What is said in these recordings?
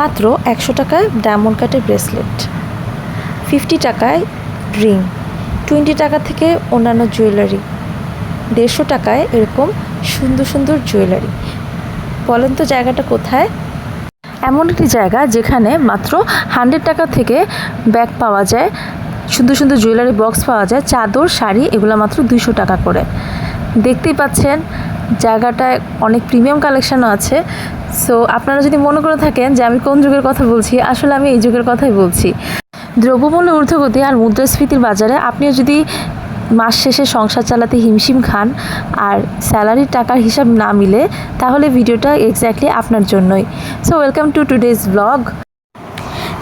মাত্র একশো টাকায় ডায়মন্ড কাটের ব্রেসলেট, ফিফটি টাকায় রিং, টোয়েন্টি টাকা থেকে অন্যান্য জুয়েলারি, দেড়শো টাকায় এরকম সুন্দর সুন্দর জুয়েলারি। বলেন তো জায়গাটা কোথায়? এমন একটি জায়গা যেখানে মাত্র হান্ড্রেড টাকা থেকে ব্যাগ পাওয়া যায়, সুন্দর সুন্দর জুয়েলারি বক্স পাওয়া যায়, চাদর, শাড়ি, এগুলো মাত্র দুশো টাকা করে। দেখতেই পাচ্ছেন জায়গাটায় অনেক প্রিমিয়াম কালেকশনও আছে। সো আপনারা যদি মনে করে থাকেন যে আমি কোন যুগের কথা বলছি, আসলে আমি এই যুগের কথাই বলছি। দ্রব্যমূল্য ঊর্ধ্বগতি আর মুদ্রাস্ফীতির বাজারে আপনিও যদি মাস শেষে সংসার চালাতে হিমশিম খান আর স্যালারির টাকার হিসাব না মিলে, তাহলে ভিডিওটা এক্স্যাক্টলি আপনার জন্যই। So welcome to today's blog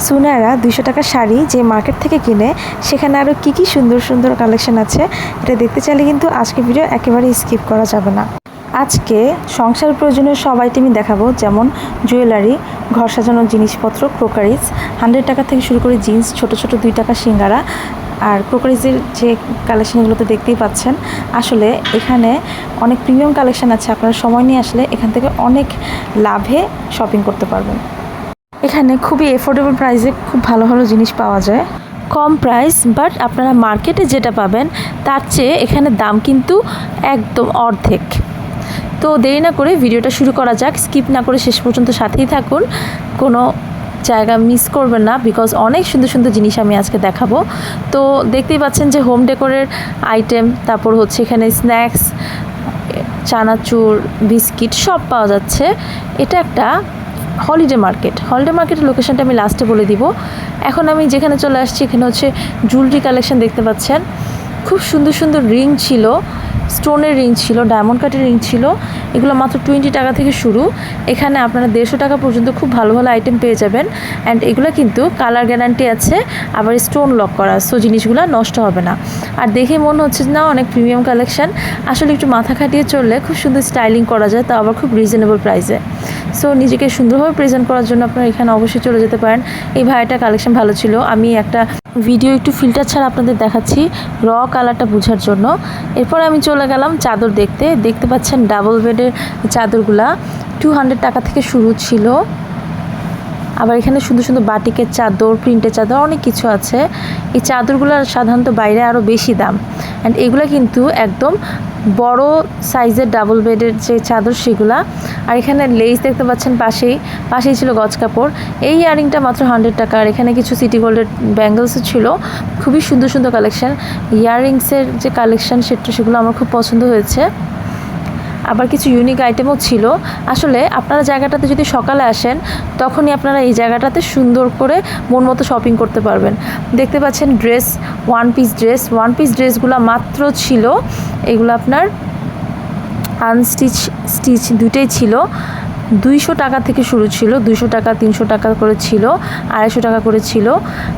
সুনারা দুশো টাকার শাড়ি যে মার্কেট থেকে কিনে, সেখানে আরও কী কী সুন্দর সুন্দর কালেকশন আছে, এটা দেখতে চাইলে কিন্তু আজকে ভিডিও একেবারেই স্কিপ করা যাবে না। আজকে সংসার প্রয়োজনীয় সব আইটেমই দেখাবো, যেমন জুয়েলারি, ঘর সাজানোর জিনিসপত্র, ক্রোকারিজ হান্ড্রেড টাকা থেকে শুরু করে জিন্স, ছোট ছোট দুই টাকা সিঙ্গারা আর ক্রোকারিজের যে কালেকশন এগুলো তো দেখতেই পাচ্ছেন। আসলে এখানে অনেক প্রিমিয়াম কালেকশন আছে, আপনারা সময় নিয়ে আসলে এখান থেকে অনেক লাভে শপিং করতে পারবেন। এখানে খুবই এফোর্ডেবল প্রাইসে খুব ভালো ভালো জিনিস পাওয়া যায়। কম প্রাইস বাট আপনারা মার্কেটে যেটা পাবেন, তার চেয়ে এখানে দাম কিন্তু একদম অর্ধেক। তো দেরি না করে ভিডিওটা শুরু করা যাক স্কিপ না করে শেষ পর্যন্ত সাথেই থাকুন। কোনো জায়গা মিস করবেন না বিকজ অনেক সুন্দর সুন্দর জিনিস আমি আজকে দেখাবো। তো দেখতেই পাচ্ছেন যে হোম ডেকোরের আইটেম তারপর হচ্ছে এখানে স্ন্যাক্স চানাচুর বিস্কিট সব পাওয়া যাচ্ছে। এটা একটা হলিডে মার্কেট হলিডে মার্কেটের লোকেশনটা আমি লাস্টে বলে দিব। এখন আমি যেখানে চলে আসছি, এখানে হচ্ছে জুয়েলারি কালেকশন দেখতে পাচ্ছেন। খুব সুন্দর সুন্দর রিং ছিল। স্টোনের রিং ছিল, ডায়মন্ড কাটের রিং ছিল। এগুলো মাত্র টোয়েন্টি টাকা থেকে শুরু। এখানে আপনারা দেড়শো টাকা পর্যন্ত খুব ভালো ভালো আইটেম পেয়ে যাবেন। অ্যান্ড এগুলো কিন্তু কালার গ্যারান্টি আছে, আবার স্টোন লক করা। সো জিনিসগুলো নষ্ট হবে না। আর দেখে মনে হচ্ছে না, অনেক প্রিমিয়াম কালেকশন আসলে একটু মাথা খাটিয়ে চললে খুব সুন্দর স্টাইলিং করা যায়, তা আবার খুব রিজনেবল প্রাইসে সো নিজেকে সুন্দরভাবে প্রেজেন্ট করার জন্য আপনারা এখানে অবশ্যই চলে যেতে পারেন। এই ভাইটা কালেকশন ভালো ছিল। আমি একটা ভিডিও একটু ফিল্টার ছাড়া আপনাদের দেখাচ্ছি র কালারটা বোঝার জন্য। এরপর আমি চলে গেলাম চাদর দেখতে। দেখতে পাচ্ছেন ডাবল বেডের চাদরগুলা। টু টাকা থেকে শুরু ছিল। আবার এখানে সুন্দর সুন্দর বাটিকের চাদর প্রিন্টের চাদর, অনেক কিছু আছে। এই চাদরগুলো সাধারণত বাইরে আরও বেশি দাম। অ্যান্ড এগুলো কিন্তু একদম বড় সাইজের ডাবল বেডের যে চাদর সেগুলা। আর এখানে লেস দেখতে পাচ্ছেন পাশেই পাশেই ছিল গজ কাপড়। এই ইয়ারিংটা মাত্র হান্ড্রেড টাকা। আর এখানে কিছু সিটি গোল্ডের ব্যাঙ্গলসও ছিল। খুবই সুন্দর সুন্দর কালেকশান ইয়াররিংসের যে কালেকশান সেটা সেগুলো আমার খুব পছন্দ হয়েছে। আবার কিছু ইউনিক আইটেমও ছিল। আসলে আপনারা জায়গাটাতে যদি সকালে আসেন, তখনই আপনারা এই জায়গাটাতে সুন্দর করে মন মতো শপিং করতে পারবেন। দেখতে পাচ্ছেন dress one piece dress one piece ড্রেসগুলো মাত্র ছিল। এগুলো আপনার আনস্টিচ স্টিচ দুটোই ছিল। দুইশো টাকা থেকে শুরু ছিল, দুইশো টাকা, তিনশো টাকা করে ছিল, আড়াইশো টাকা করে ছিল।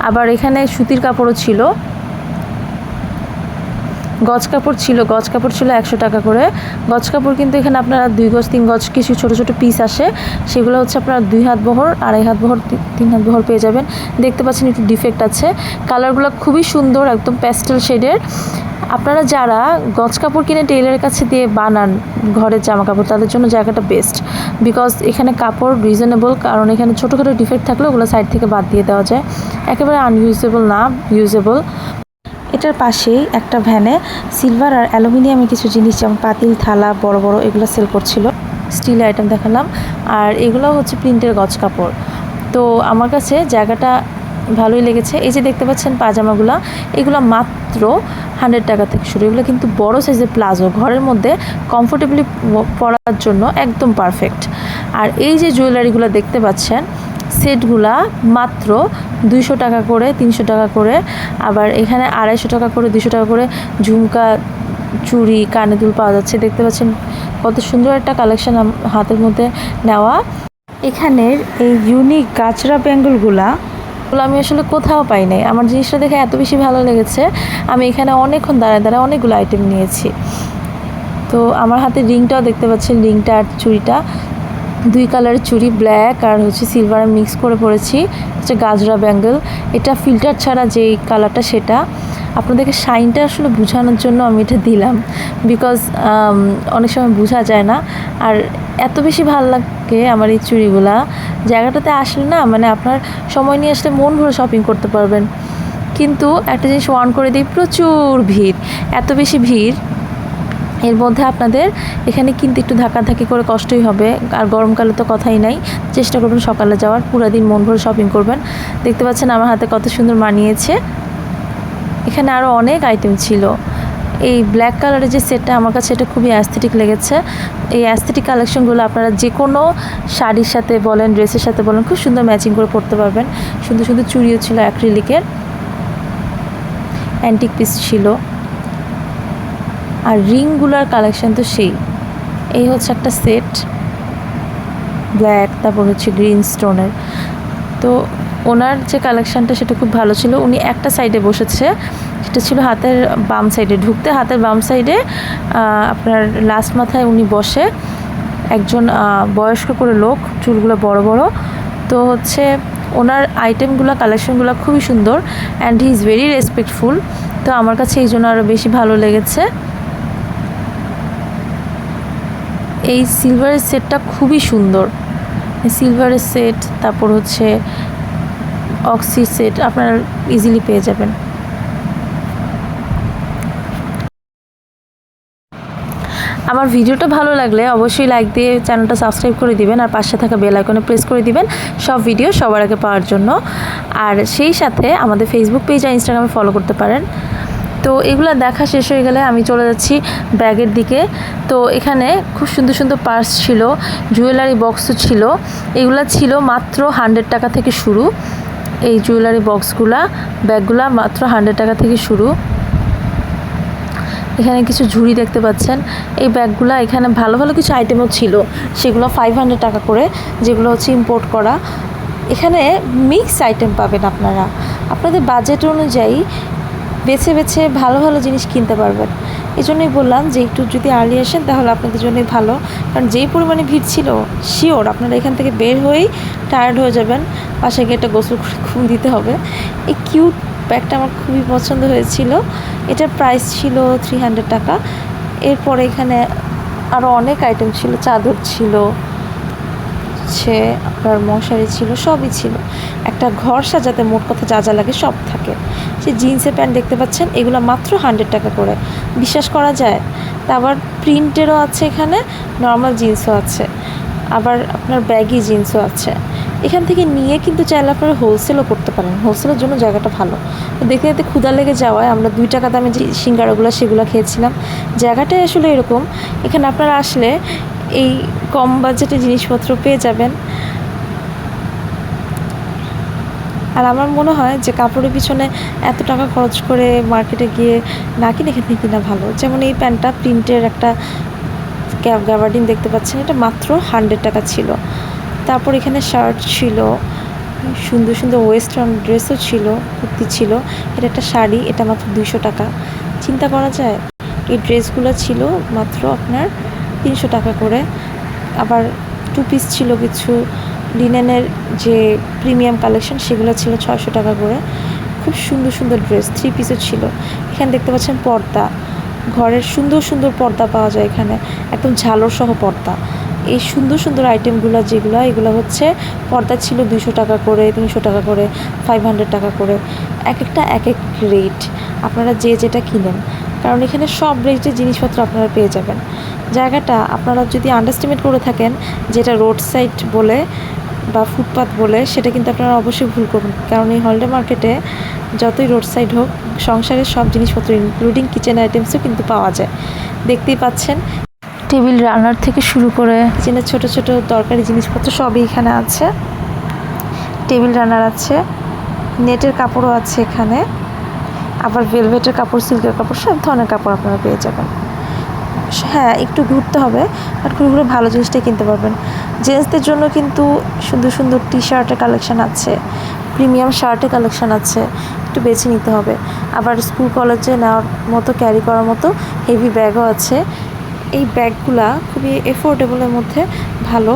আবার এখানে সুতির কাপড়ও ছিল। গজ কাপড় ছিল গজ কাপড় ছিল একশো টাকা করে। গজ কাপড় কিন্তু এখানে আপনারা দুই গজ, তিন গজ কিছু ছোট ছোট পিস আসে। সেগুলো হচ্ছে আপনারা দুই হাত বহর, আড়াই হাত বহর তিন হাত বহর পেয়ে যাবেন। দেখতে পাচ্ছেন একটু ডিফেক্ট আছে। কালারগুলো খুবই সুন্দর, একদম প্যাস্টেল শেডের আপনারা যারা গজ কাপড় কিনে টেইলারের কাছে দিয়ে বানান ঘরের জামা কাপড় তাদের জন্য জায়গাটা বেস্ট বিকজ এখানে কাপড় রিজনেবল কারণ এখানে ছোটোখাটো ডিফেক্ট থাকলে ওগুলো সাইড থেকে বাদ দিয়ে দেওয়া যায়। একেবারে আনইউজেবল না ইউজেবল এটার পাশেই একটা ভ্যানে সিলভার আর অ্যালুমিনিয়ামের কিছু জিনিস, যেমন পাতিল, থালা, বড় বড় এগুলো সেল করছিল। স্টিল আইটেম দেখালাম। আর এগুলো হচ্ছে প্রিন্টের গজ কাপড়। তো আমার কাছে জায়গাটা ভালোই লেগেছে। এই যে দেখতে পাচ্ছেন পাজামাগুলো এগুলো মাত্র হান্ড্রেড টাকা থেকে শুরু। এগুলো কিন্তু বড় সাইজের প্লাজো। ঘরের মধ্যে কমফোর্টেবলি পরার জন্য একদম পারফেক্ট আর এই যে জুয়েলারিগুলো দেখতে পাচ্ছেন সেটগুলা মাত্র দুইশো টাকা করে, তিনশো টাকা করে, আবার এখানে আড়াইশো টাকা করে দুশো টাকা করে ঝুমকা, চুড়ি, কানে দুল পাওয়া যাচ্ছে। দেখতে পাচ্ছেন কত সুন্দর একটা কালেকশন হাতের মধ্যে নেওয়া। এখানের এই ইউনিক গাছরা ব্যাঙ্গলগুলা আমি আসলে কোথাও পাই নাই। আমার জিনিসটা দেখে এত বেশি ভালো লেগেছে। আমি এখানে অনেকক্ষণ দাঁড়ায় দাঁড়ায় অনেকগুলো আইটেম নিয়েছি। তো আমার হাতে রিংটাও দেখতে পাচ্ছেন রিংটা আর চুড়িটা। দুই কালারের চুড়ি ব্ল্যাক আর হচ্ছে সিলভার মিক্স করে পরেছি, হচ্ছে গাজরা ব্যাঙ্গেল এটা ফিল্টার ছাড়া যেই কালারটা সেটা। আপনাদেরকে শাইনটা আসলে বোঝানোর জন্য আমি এটা দিলাম। বিকজ অনেক সময় বোঝা যায় না। আর এত বেশি ভালো লাগে আমার এই চুড়িগুলা। জায়গাটাতে আসলে না মানে আপনার সময় নিয়ে আসলে মন ভরে শপিং করতে পারবেন। কিন্তু একটা জিনিস ওয়ান করে দিই, প্রচুর ভিড়। এত বেশি ভিড় এর মধ্যে আপনাদের এখানে কিন্তু একটু ধাক্কাধাক্কি করে কষ্টই হবে। আর গরমকালে তো কথাই নাই। চেষ্টা করবেন সকালে যাওয়ার। পুরো দিন মন ভরে শপিং করবেন। দেখতে পাচ্ছেন আমার হাতে কত সুন্দর মানিয়েছে। এখানে আরও অনেক আইটেম ছিল। এই ব্ল্যাক কালারের যে সেটটা আমার কাছে এটা খুবই অ্যাস্থেটিক লেগেছে। এই অ্যাস্থেটিক কালেকশনগুলো আপনারা যে কোনো শাড়ির সাথে বলেন, ড্রেসের সাথে বলেন, খুব সুন্দর ম্যাচিং করে পরতে পারবেন। সুন্দর সুন্দর চুড়িও ছিল অ্যাক্রিলিকের অ্যান্টিক পিস ছিল। আর রিংগুলার কালেকশান তো সেই। এই হচ্ছে একটা সেট। ব্ল্যাক, তারপর হচ্ছে গ্রিন স্টোনের। তো ওনার যে কালেকশানটা সেটা খুব ভালো ছিল। উনি একটা সাইডে বসেছে, সেটা ছিল হাতের বাম সাইডে। ঢুকতে হাতের বাম সাইডে আপনার লাস্ট মাথায় উনি বসে। একজন বয়স্ক করে লোক, চুলগুলো বড় বড়। তো হচ্ছে ওনার আইটেমগুলো কালেকশনগুলো খুবই সুন্দর। And he is very respectful তো আমার কাছে এই জন্য আরও বেশি ভালো লেগেছে। এই সিলভারের সেটটা খুবই সুন্দর। সিলভারের সেট তারপর হচ্ছে অক্সি সেট আপনারা ইজিলি পেয়ে যাবেন। আমার ভিডিওটা ভালো লাগলে অবশ্যই লাইক দিয়ে চ্যানেলটা সাবস্ক্রাইব করে দিবেন আর পাশে থাকা বেল আইকনে প্রেস করে দিবেন। সব ভিডিও সবার আগে পাওয়ার জন্য। আর সেই সাথে আমাদের ফেসবুক পেজ আর ইনস্টাগ্রামে ফলো করতে পারেন। তো এগুলো দেখা শেষ হয়ে গেলে আমি চলে যাচ্ছি ব্যাগের দিকে। তো এখানে খুব সুন্দর সুন্দর পার্স ছিল জুয়েলারি বক্সও ছিল। এগুলো ছিল মাত্র হান্ড্রেড টাকা থেকে শুরু। এই জুয়েলারি বক্সগুলা ব্যাগগুলা মাত্র হান্ড্রেড টাকা থেকে শুরু। এখানে কিছু ঝুড়ি দেখতে পাচ্ছেন। এই ব্যাগগুলো এখানে ভালো ভালো কিছু আইটেমও ছিল। সেগুলো ফাইভ হান্ড্রেড টাকা করে, যেগুলো হচ্ছে ইম্পোর্ট করা। এখানে মিক্স আইটেম পাবেন আপনারা। আপনাদের বাজেট অনুযায়ী বেছে বেছে ভালো ভালো জিনিস কিনতে পারবেন। এই জন্যই বললাম যে একটু যদি আর্লি আসেন তাহলে আপনাদের জন্যই ভালো। কারণ যেই পরিমাণে ভিড় ছিল শিওর আপনারা এখান থেকে বের হয়েই টায়ার্ড হয়ে যাবেন। পাশে গিয়ে একটা গোসল করে ঘুম দিতে হবে। এই কিউট ব্যাগটা আমার খুবই পছন্দ হয়েছিল। এটার প্রাইস ছিল থ্রি হান্ড্রেড টাকা। এরপরে এখানে আরও অনেক আইটেম ছিল। চাদর ছিল, হচ্ছে আপনার মশারি ছিল, সবই ছিল। একটা ঘর সাজাতে মোট কথা যা যা লাগে সব থাকে। সে জিন্সের প্যান্ট দেখতে পাচ্ছেন, এগুলো মাত্র হান্ড্রেড টাকা করে। বিশ্বাস করা যায়? তা আবার প্রিন্টেরও আছে এখানে নর্মাল জিন্সও আছে। আবার আপনার ব্যাগি জিন্সও আছে। এখান থেকে নিয়ে কিন্তু চাইলে আপনারা হোলসেলও করতে পারেন। হোলসেলের জন্য জায়গাটা ভালো। দেখতে দেখতে ক্ষুদা লেগে যাওয়ায় আমরা দুই টাকা দামে যে সিঙ্গারাগুলো, সেগুলো খেয়েছিলাম। জায়গাটাই আসলে এরকম। এখানে আপনারা আসলে এই কম বাজেটে জিনিসপত্র পেয়ে যাবেন। আর আমার মনে হয় যে কাপড়ের পিছনে এত টাকা খরচ করে মার্কেটে গিয়ে না কিনে থেকে কিনা ভালো। যেমন এই প্যান্টটা প্রিন্টের একটা গ্যাবার্ডিন দেখতে পাচ্ছেন, এটা মাত্র হান্ড্রেড টাকা ছিল। তারপর এখানে শার্ট ছিল, সুন্দর সুন্দর ওয়েস্টার্ন ড্রেসও ছিল, কুর্তি ছিল, এটা একটা শাড়ি, এটা মাত্র দুইশো টাকা। চিন্তা করা যায়, এই ড্রেসগুলো ছিল মাত্র আপনার তিনশো টাকা করে। আবার টু পিস ছিল কিছু লিনেনের যে প্রিমিয়াম কালেকশন সেগুলো ছিল ছয়শো টাকা করে। খুব সুন্দর সুন্দর ড্রেস থ্রি পিসও ছিল। এখানে দেখতে পাচ্ছেন পর্দা। ঘরের সুন্দর সুন্দর পর্দা পাওয়া যায় এখানে। একদম ঝালর সহ পর্দা। এই সুন্দর সুন্দর আইটেমগুলো যেগুলো, এগুলো হচ্ছে পর্দা ছিল দুশো টাকা করে, তিনশো টাকা করে ফাইভ হান্ড্রেড টাকা করে। এক একটা এক এক রেট আপনারা যে যেটা কিনেন। কারণ এখানে সব রেটের জিনিসপত্র আপনারা পেয়ে যাবেন। জায়গাটা আপনারা যদি আন্ডারস্টিমেট করে থাকেন, যেটা রোড সাইড বলে বা ফুটপাথ বলে সেটা কিন্তু আপনারা অবশ্যই ভুল করবেন। কারণ এই হলডে মার্কেটে যতই রোড সাইড হোক সংসারের সব জিনিসপত্র ইনক্লুডিং কিচেন আইটেমসও কিন্তু পাওয়া যায়। দেখতেই পাচ্ছেন। টেবিল রান্নার থেকে শুরু করে কিচেনের ছোট ছোট দরকারি জিনিসপত্র সবই এখানে আছে। টেবিল রান্নার আছে নেটের কাপড়ও আছে এখানে। আবার ভেলভেটের কাপড় সিল্কের কাপড় সব ধরনের কাপড় আপনারা পেয়ে যাবেন। হ্যাঁ একটু ঘুরতে হবে বাট ঘুরে ঘুরে ভালো জিনিসটাই কিনতে পারবেন। জেন্টসদের জন্য কিন্তু সুন্দর সুন্দর টি শার্টের কালেকশান আছে, প্রিমিয়াম শার্টের কালেকশন আছে, একটু বেছে নিতে হবে। আবার স্কুল কলেজে নেওয়ার মতো, ক্যারি করার মতো হেভি ব্যাগও আছে। এই ব্যাগগুলা খুবই এফোর্ডেবলের মধ্যে ভালো।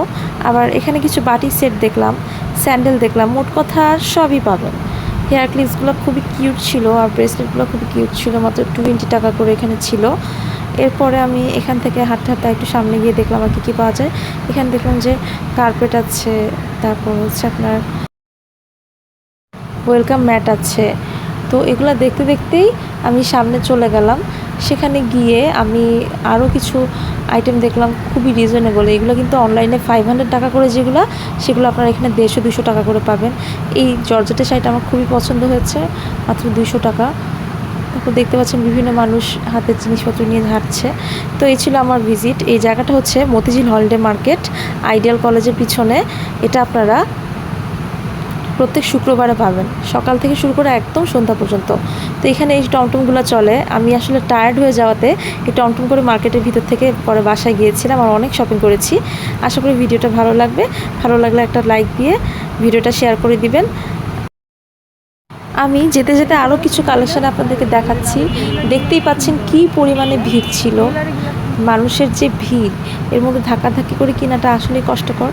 আবার এখানে কিছু বাটি সেট দেখলাম, স্যান্ডেল দেখলাম, মোট কথা সবই পাবেন। হেয়ার ক্লিপসগুলো খুবই কিউট ছিল, আর ব্রেসলেটগুলো খুবই কিউট ছিল, মাত্র টোয়েন্টি টাকা করে এখানে ছিল। এরপরে আমি এখান থেকে হাঁটতে হাঁটতে একটু সামনে গিয়ে দেখলাম আর কী কী পাওয়া যায়। এখানে দেখলাম যে কার্পেট আছে, তারপর হচ্ছে আপনার ওয়েলকাম ম্যাট আছে। তো এগুলো দেখতে দেখতেই আমি সামনে চলে গেলাম। সেখানে গিয়ে আমি আরও কিছু আইটেম দেখলাম খুবই রিজনেবল এগুলো কিন্তু অনলাইনে ফাইভ হান্ড্রেড টাকা করে যেগুলো, সেগুলো আপনারা এখানে দেড়শো দুশো টাকা করে পাবেন। এই জর্জেটের শাড়িটা আমার খুবই পছন্দ হয়েছে, মাত্র দুশো টাকা। তারপর দেখতে পাচ্ছেন বিভিন্ন মানুষ হাতের জিনিসপত্র নিয়ে হাঁটছে। তো এই ছিল আমার ভিজিট এই জায়গাটা হচ্ছে মতিঝিল হলিডে মার্কেট, আইডিয়াল কলেজের পিছনে। এটা আপনারা প্রত্যেক শুক্রবারে পাবেন। সকাল থেকে শুরু করে একদম সন্ধ্যা পর্যন্ত। তো এখানে এই টমটমগুলো চলে। আমি আসলে টায়ার্ড হয়ে যাওয়াতে এই টমটম করে মার্কেটের ভিতর থেকে পরে বাসায় গিয়েছিলাম আর অনেক শপিং করেছি। আশা করি ভিডিওটা ভালো লাগবে। ভালো লাগলে একটা লাইক দিয়ে ভিডিওটা শেয়ার করে দিবেন। আমি যেতে যেতে আরও কিছু কালেকশন আপনাদেরকে দেখাচ্ছি। দেখতেই পাচ্ছেন কি পরিমাণে ভিড় ছিল। মানুষের যে ভিড়, এর মধ্যে ধাক্কাধাক্কি করে কেনাটা আসলেই কষ্টকর।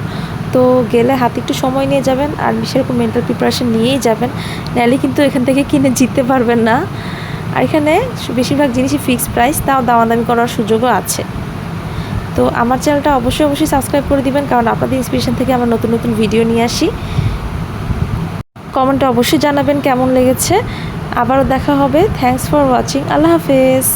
তো গেলে হাতে একটু সময় নিয়ে যাবেন আর সেরকম মেন্টাল প্রিপারেশন নিয়েই যাবেন। নাহলে কিন্তু এখান থেকে কিনে জিততে পারবেন না। আর এখানে বেশিরভাগ জিনিসই ফিক্সড প্রাইস তাও দামাদামি করার সুযোগও আছে। তো আমার চ্যানেলটা অবশ্যই অবশ্যই সাবস্ক্রাইব করে দিবেন, কারণ আপনাদের ইন্সপিরেশন থেকে আমরা নতুন নতুন ভিডিও নিয়ে আসি। কমেন্টে অবশ্যই জানাবেন কেমন লেগেছে। আবারও দেখা হবে। থ্যাংকস ফর ওয়াচিং আল্লাহ হাফেজ।